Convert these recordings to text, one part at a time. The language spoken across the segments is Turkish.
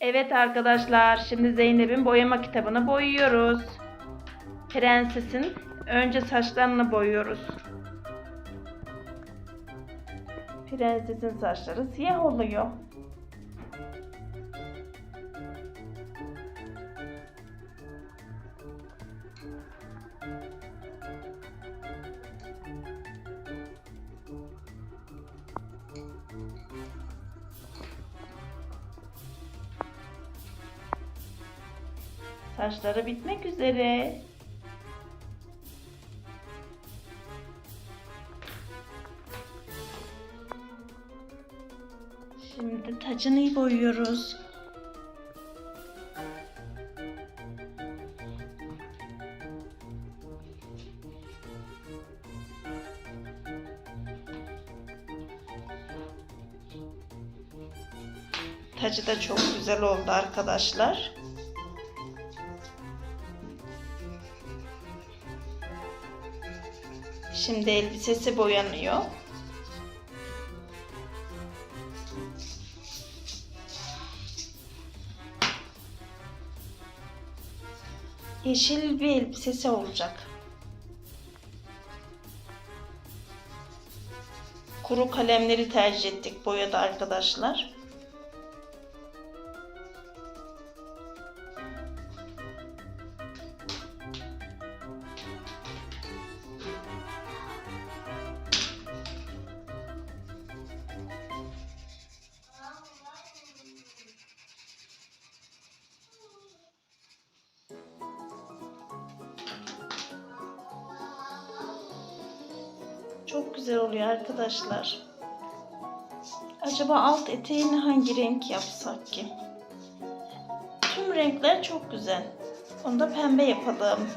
Evet arkadaşlar, şimdi Zeynep'in boyama kitabını boyuyoruz. Prensesin önce saçlarını boyuyoruz. Prensesin saçları siyah oluyor. Saçları bitmek üzere. Şimdi tacını boyuyoruz. Tacı da çok güzel oldu arkadaşlar. Şimdi elbisesi boyanıyor. Yeşil bir elbisesi olacak. Kuru kalemleri tercih ettik boyada arkadaşlar. Güzel oluyor arkadaşlar. Acaba alt eteğini hangi renk yapsak ki? Tüm renkler çok güzel. Onu da pembe yapalım.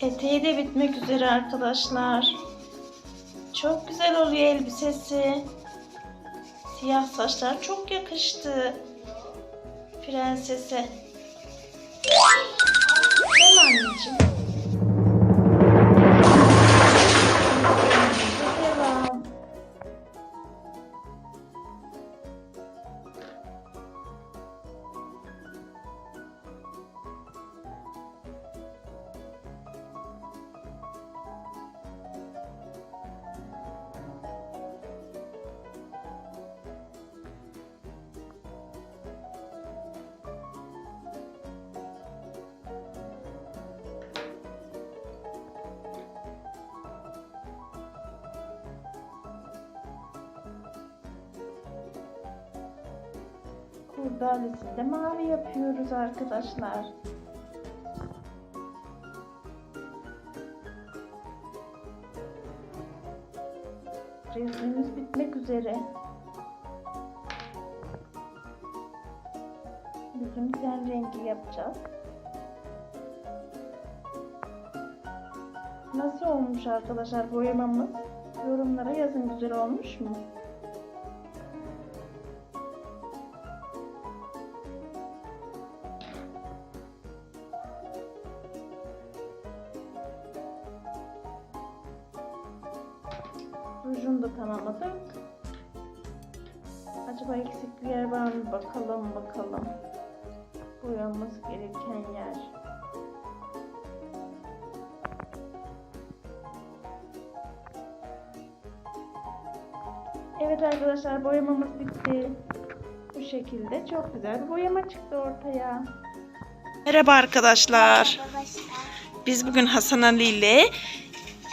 Eteği de bitmek üzere arkadaşlar. Çok güzel oluyor elbisesi. Siyah saçlar çok yakıştı. Prensese. Mi anneciğim? Kurdalesini de mavi yapıyoruz arkadaşlar. Resmimiz bitmek üzere. Bizim ten rengi yapacağız. Nasıl olmuş arkadaşlar boyamamız? Yorumlara yazın güzel olmuş mu? Rujunu da tamamladık. Acaba eksik bir yer var mı? Bakalım bakalım. Boyanması gereken yer. Evet arkadaşlar boyamamız bitti. Bu şekilde çok güzel bir boyama çıktı ortaya. Merhaba arkadaşlar. Biz bugün Hasan Ali ile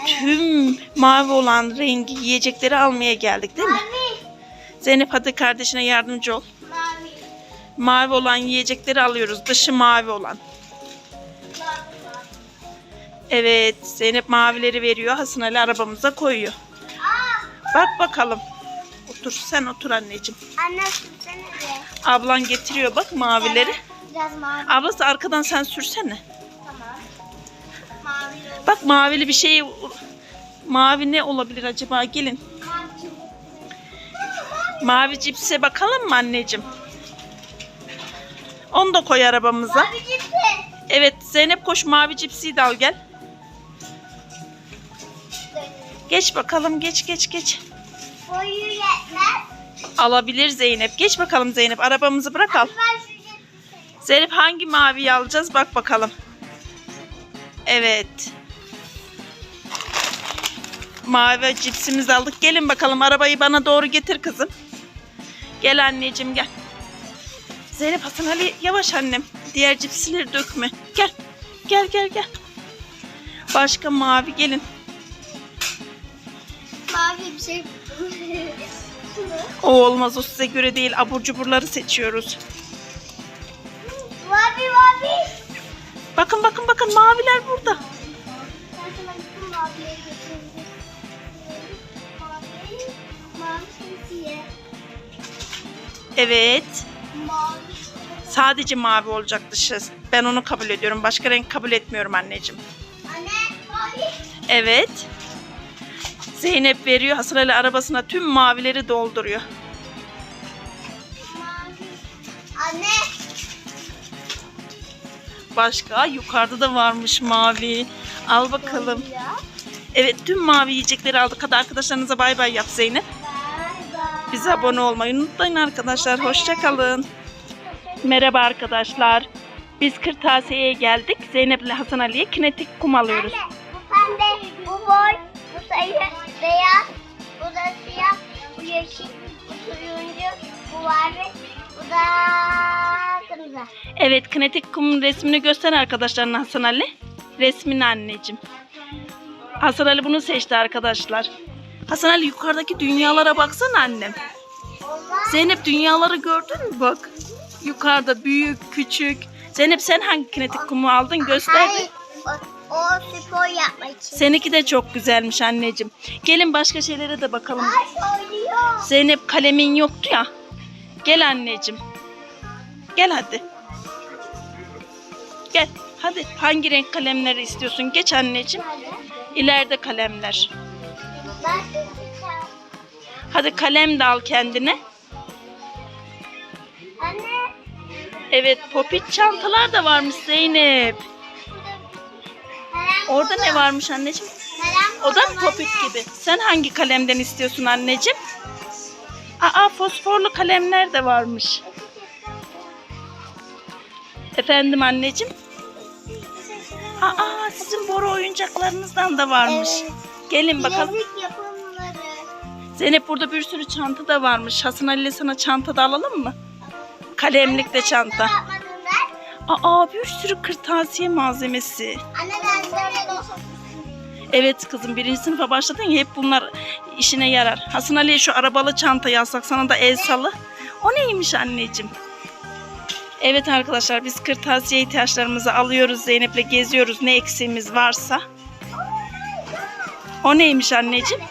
tüm mavi olan rengi yiyecekleri almaya geldik değil mi? Zeynep hadi kardeşine yardımcı ol. Mavi. Mavi olan yiyecekleri alıyoruz. Dışı mavi olan. Evet Zeynep mavileri veriyor. Hasan Ali arabamıza koyuyor. Aa, Bak bakalım. Otur sen otur anneciğim. anne sürsene de. Ablan getiriyor bak mavileri. Biraz mavi. Ablası arkadan sen sürsene. Bak mavili bir şey mavi ne olabilir acaba gelin. Mavi cipse bakalım mı anneciğim? Onu da koy arabamıza. Mavi cipsi. Evet Zeynep koş mavi cipsi de al gel. Geç bakalım geç geç geç. Boyu yetmez. Alabilir Zeynep. Geç bakalım Zeynep arabamızı bırak al. Zeynep hangi maviyi alacağız bak bakalım. Evet. Mavi cipsimizi aldık. Gelin bakalım arabayı bana doğru getir kızım. Gel anneciğim gel. Zeynep Hasan Ali yavaş annem. Diğer cipsleri dökme. Gel. Gel gel gel. Başka mavi gelin. Mavi bir şey. O olmaz o size göre değil. Abur cuburları seçiyoruz. Mavi mavi. Bakın bakın bakın maviler burada. Evet. Mavi. Sadece mavi olacak dışı. Ben onu kabul ediyorum. Başka renk kabul etmiyorum anneciğim. Anne mavi. Evet. Zeynep veriyor. Hasan Ali arabasına tüm mavileri dolduruyor. Mavi. Anne. Başka yukarıda da varmış mavi. Al bakalım. Evet tüm mavi yiyecekleri aldık. Hadi arkadaşlarınıza bay bay yap Zeynep. Bize abone olmayı unutmayın arkadaşlar. Hoşçakalın. Merhaba arkadaşlar. Biz kırtasiyeye geldik. Zeynep ile Hasan Ali'ye kinetik kum alıyoruz. Anne, bu pembe, bu boy, bu sayı beyaz, bu da siyah, bu yeşil, bu turuncu, bu mavi, bu da kırmızı. Evet kinetik kum resmini göster arkadaşlarına Hasan Ali. Resmini anneciğim. Hasan Ali bunu seçti arkadaşlar. Hasan Ali yukarıdaki dünyalara baksana annem. Zeynep dünyaları gördün mü bak. Yukarıda büyük, küçük. Zeynep sen hangi kinetik kumu aldın göster. Hayır, o, o spor yapmak için. Seninki de çok güzelmiş anneciğim. Gelin başka şeylere de bakalım. Ay. Zeynep kalemin yoktu ya. Gel anneciğim. Gel hadi. Gel. Hadi hangi renk kalemleri istiyorsun? Geç anneciğim. İleride kalemler. Ben. Hadi kalem de al kendine. Anne. Evet popit çantalar da varmış Zeynep. Orada ne varmış anneciğim? O da mı popit gibi? Sen hangi kalemden istiyorsun anneciğim? Aa fosforlu kalemler de varmış. Efendim anneciğim? Aa sizin boru oyuncaklarınızdan da varmış. Gelin bakalım. Zeynep burada bir sürü çanta da varmış. Hasan Ali sana çanta da alalım mı? Kalemlik de çanta. Aa bir sürü kırtasiye malzemesi. Anne sana Evet kızım birinci sınıfa başladın ya hep bunlar işine yarar. Hasan Ali'ye şu arabalı çantayı alsak sana da el salı. O neymiş anneciğim? Evet arkadaşlar biz kırtasiye ihtiyaçlarımızı alıyoruz. Zeynep'le geziyoruz ne eksiğimiz varsa. O neymiş anneciğim?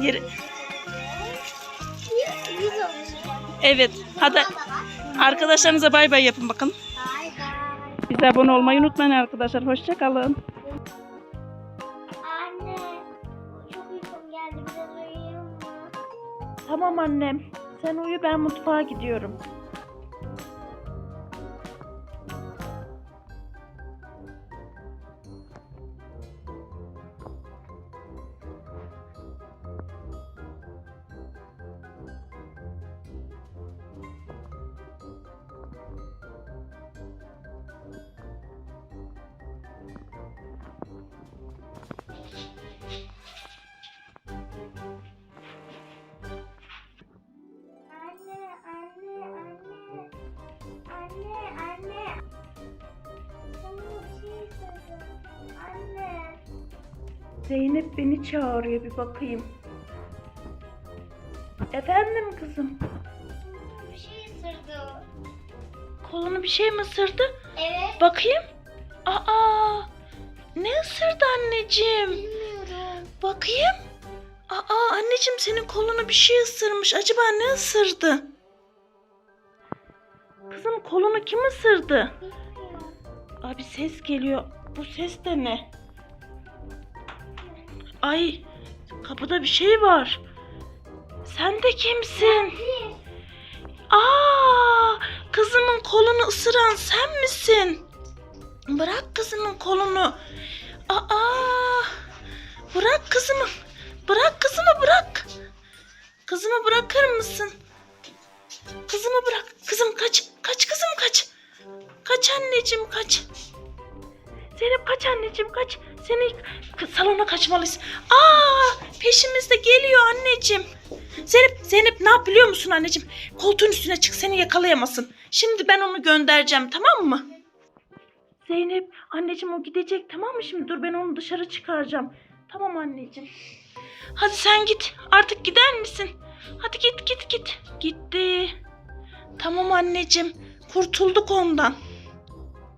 Yeri... Evet hadi arkadaşlarınıza bay bay yapın bakın. Bay bay. Bize abone olmayı unutmayın arkadaşlar. Hoşçakalın. Anne. Çok uykum geldi. Biraz uyuyayım mı? Tamam annem. Sen uyu ben mutfağa gidiyorum. Zeynep beni çağırıyor bir bakayım. Efendim kızım. Bir şey ısırdı. Kolunu bir şey mi ısırdı? Evet. Bakayım. Aa. anneciğim? Bilmiyorum. Bakayım. Aa anneciğim senin kolunu bir şey ısırmış. Acaba ne ısırdı? Kızım kolunu kim ısırdı? Bilmiyorum. Abi ses geliyor. Bu ses de ne? Ay kapıda bir şey var. Sen de kimsin? Aa kızımın kolunu ısıran sen misin? Bırak kızımın kolunu. Aa bırak kızımı. Bırak kızımı bırak. Kızımı bırakır mısın? Kızımı bırak. Kızım kaç. Kaç kızım kaç. Kaç anneciğim kaç. Zeynep kaç anneciğim kaç. Seni salona kaçmalıyız. Aa peşimizde geliyor anneciğim. Zeynep Zeynep ne yap biliyor musun anneciğim? Koltuğun üstüne çık seni yakalayamasın. Şimdi ben onu göndereceğim tamam mı? Zeynep anneciğim o gidecek tamam mı şimdi? Dur ben onu dışarı çıkaracağım. Tamam anneciğim. Hadi sen git. Artık gider misin? Hadi git git git. Gitti. Tamam anneciğim. Kurtulduk ondan.